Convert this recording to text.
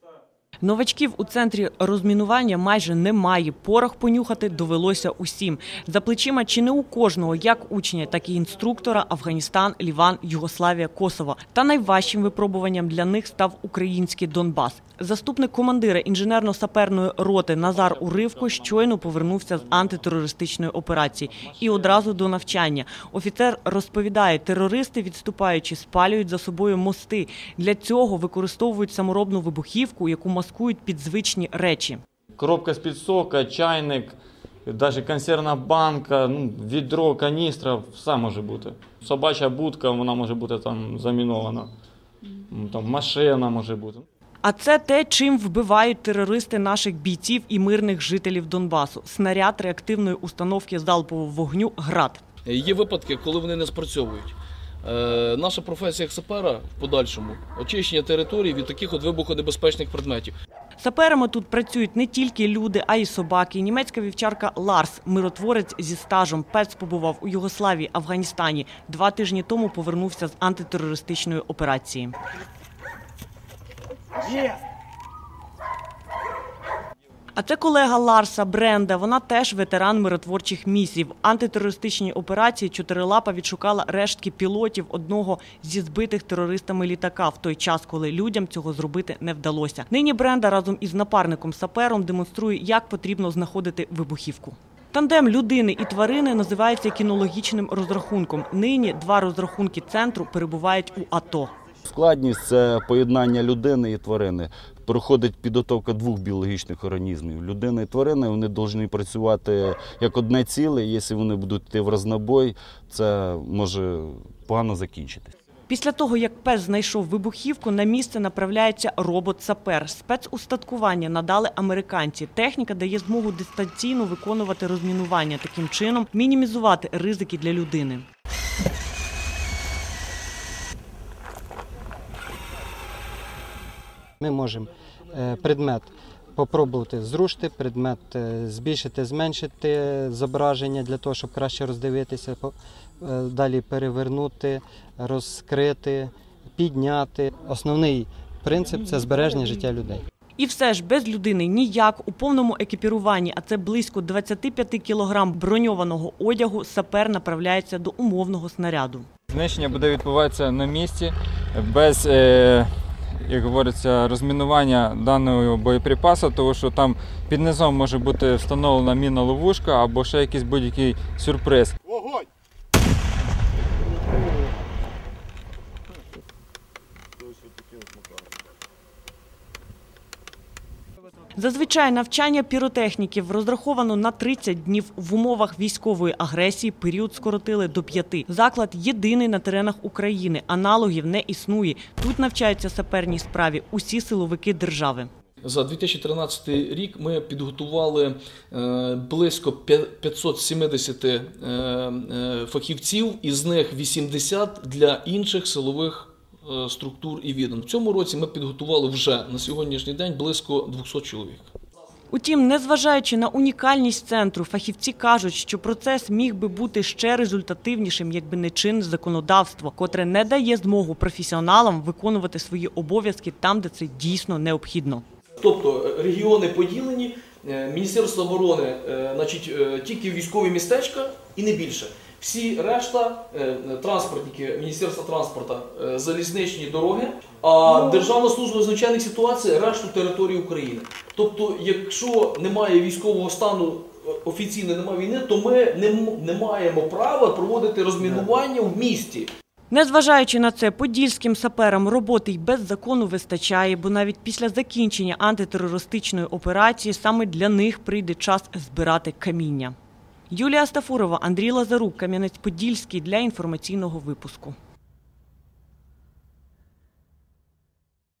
просто Новачків у центрі розмінування майже немає. Порох понюхати довелося усім. За плечима чи не у кожного, як учня, так і інструктора Афганістан, Ліван, Югославія, Косово. Та найважчим випробуванням для них став український Донбас. Заступник командира інженерно-саперної роти Назар Уривко щойно повернувся з антитерористичної операції і одразу до навчання. Офіцер розповідає, терористи, відступаючи, спалюють за собою мости. Для цього використовують саморобну вибухівку, яку маскують під звичні речі. Коробка з-під сока, чайник, навіть консервна банка, ну, відро, каністра, все може бути. Собача будка, вона може бути там замінована. Там машина може бути. А це те, чим вбивають терористи наших бійців і мирних жителів Донбасу. Снаряд реактивної установки залпового вогню ГРАД. Є випадки, коли вони не спрацьовують. Е, наша професія як сапера в подальшому очищення території від таких от вибухонебезпечних предметів. Саперами тут працюють не тільки люди, а й собаки. Німецька вівчарка Ларс, миротворець зі стажем. Пес побував у Югославії, Афганістані. Два тижні тому повернувся з антитерористичної операції. А це колега Ларса Бренда. Вона теж ветеран миротворчих місій. В антитерористичній операції чотирилапа відшукала рештки пілотів одного зі збитих терористами літака в той час, коли людям цього зробити не вдалося. Нині Бренда разом із напарником сапером демонструє, як потрібно знаходити вибухівку. Тандем людини і тварини називається кінологічним розрахунком. Нині два розрахунки центру перебувають у АТО. Складність це поєднання людини і тварини. Проходить підготовка двох біологічних організмів. Людина і тварина вони повинні працювати як одне ціле. і Якщо вони будуть йти в рознобой, це може погано закінчитись. Після того, як пес знайшов вибухівку, на місце направляється робот-сапер. Спецустаткування надали американці. Техніка дає змогу дистанційно виконувати розмінування, таким чином мінімізувати ризики для людини. Ми можемо е, предмет попробувати зрушити, предмет е, збільшити, зменшити зображення для того, щоб краще роздивитися, е, далі перевернути, розкрити, підняти. Основний принцип це збереження життя людей. І все ж без людини ніяк у повному екіпіруванні, а це близько 25 кілограм броньованого одягу, сапер направляється до умовного снаряду. Знищення буде відбуватися на місці без, е, як говориться, розмінування даного боєприпасу, тому що там під низом може бути встановлена міна ловушка або ще якийсь будь-який сюрприз. Зазвичай навчання піротехніків розраховано на 30 днів в умовах військової агресії. Період скоротили до п'яти. Заклад єдиний на теренах України. Аналогів не існує. Тут навчаються саперній справі усі силовики держави. За 2013 рік ми підготували е, близько п'я- 570 е, е, фахівців, із них 80 для інших силових структур і відомств. В цьому році ми підготували вже на сьогоднішній день близько 200 чоловік. Утім, незважаючи на унікальність центру, фахівці кажуть, що процес міг би бути ще результативнішим, якби не чинне законодавство, котре не дає змогу професіоналам виконувати свої обов'язки там, де це дійсно необхідно. Тобто е, регіони поділені, е, Міністерство оборони, е, значить, е, тільки військові містечка і не більше. Всі решта е, транспортники Міністерства транспорту, е, залізничні дороги, а Державна служба надзвичайних ситуацій решту території України. Тобто, якщо немає військового стану е, офіційно немає війни, то ми не, не маємо права проводити розмінування в місті. Незважаючи на це, подільським саперам роботи й без закону вистачає, бо навіть після закінчення антитерористичної операції саме для них прийде час збирати каміння. Юлія Стафурова, Андрій Лазарук, Кам'янець-Подільський для інформаційного випуску.